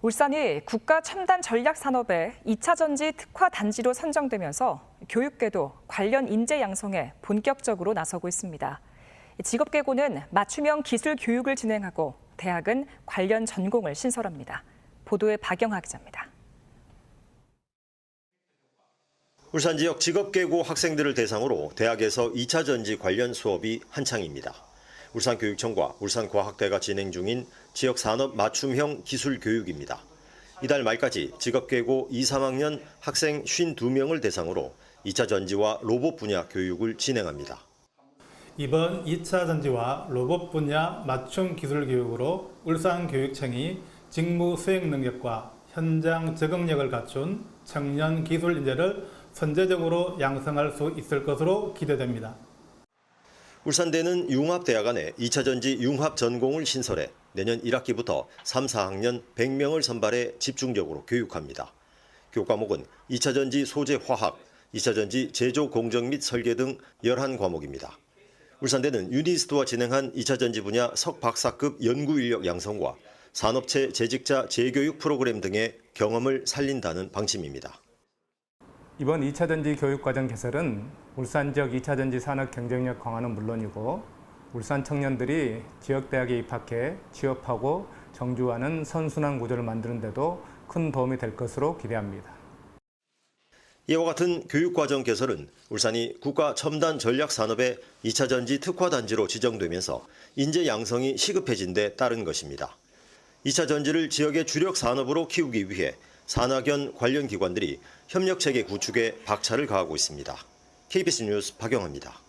울산이 국가 첨단 전략 산업의 2차 전지 특화 단지로 선정되면서 교육계도 관련 인재 양성에 본격적으로 나서고 있습니다. 직업계고는 맞춤형 기술 교육을 진행하고 대학은 관련 전공을 신설합니다. 보도에 박영하 기자입니다. 울산 지역 직업계고 학생들을 대상으로 대학에서 2차 전지 관련 수업이 한창입니다. 울산교육청과 울산과학대가 진행 중인 지역 산업 맞춤형 기술 교육입니다. 이달 말까지 직업계고 2, 3학년 학생 52명을 대상으로 2차 전지와 로봇 분야 교육을 진행합니다. 이번 2차 전지와 로봇 분야 맞춤 기술 교육으로 울산교육청이 직무 수행 능력과 현장 적응력을 갖춘 청년 기술 인재를 선제적으로 양성할 수 있을 것으로 기대됩니다. 울산대는 융합대학 안에 2차 전지 융합 전공을 신설해 내년 1학기부터 3, 4학년 100명을 선발해 집중적으로 교육합니다. 교과목은 2차 전지 소재 화학, 2차 전지 제조 공정 및 설계 등 11과목입니다. 울산대는 유니스트와 진행한 2차 전지 분야 석박사급 연구 인력 양성과 산업체 재직자 재교육 프로그램 등의 경험을 살린다는 방침입니다. 이번 2차 전지 교육과정 개설은 울산 지역 2차 전지 산업 경쟁력 강화는 물론이고 울산 청년들이 지역 대학에 입학해 취업하고 정주하는 선순환 구조를 만드는 데도 큰 도움이 될 것으로 기대합니다. 이와 같은 교육과정 개설은 울산이 국가 첨단 전략 산업의 2차 전지 특화 단지로 지정되면서 인재 양성이 시급해진 데 따른 것입니다. 2차 전지를 지역의 주력 산업으로 키우기 위해 산학연 관련 기관들이 협력 체계 구축에 박차를 가하고 있습니다. KBS 뉴스 박영화입니다.